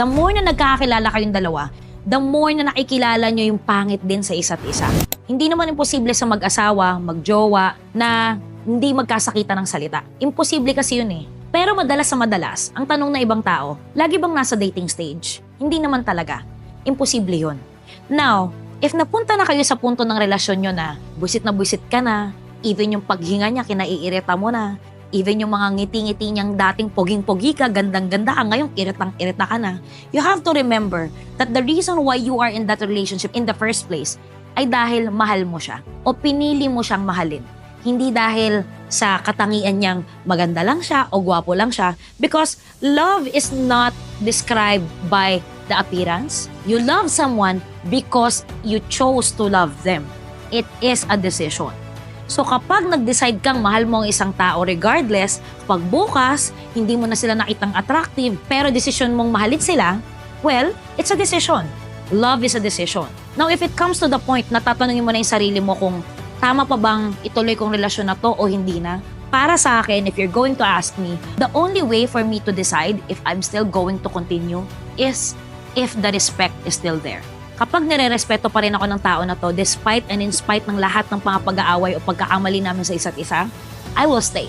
the more na nagkakakilala kayong dalawa, the more na nakikilala nyo yung pangit din sa isa't isa. Hindi naman imposible sa mag-asawa, magjowa, na hindi magkasakita ng salita. Imposible kasi yun eh. Pero madalas sa madalas, ang tanong na ibang tao, lagi bang nasa dating stage? Hindi naman talaga. Imposible yun. Now, if napunta na kayo sa punto ng relasyon nyo na busit na busit ka na, even yung paghinga niya, kinaiirita mo na, even yung mga ngiti-ngiti niyang dating poging-pogi ka, gandang-ganda ka, ngayong iritang-irita ka na, you have to remember that the reason why you are in that relationship in the first place ay dahil mahal mo siya o pinili mo siyang mahalin. Hindi dahil sa katangian niyang maganda lang siya o gwapo lang siya because love is not described by the appearance. You love someone because you chose to love them. It is a decision. So kapag nag-decide kang mahal mo ang isang tao regardless, pag bukas, hindi mo na sila nakitang attractive, pero decision mong mahalin sila, well, it's a decision. Love is a decision. Now, if it comes to the point na tatanungin mo na yung sarili mo kung tama pa bang ituloy kong relasyon na to o hindi na, para sa akin, if you're going to ask me, the only way for me to decide if I'm still going to continue is if the respect is still there. Kapag nire-respeto pa rin ako ng tao na to, despite and in spite ng lahat ng mga pag-aaway o pagkakamali namin sa isa't isa, I will stay.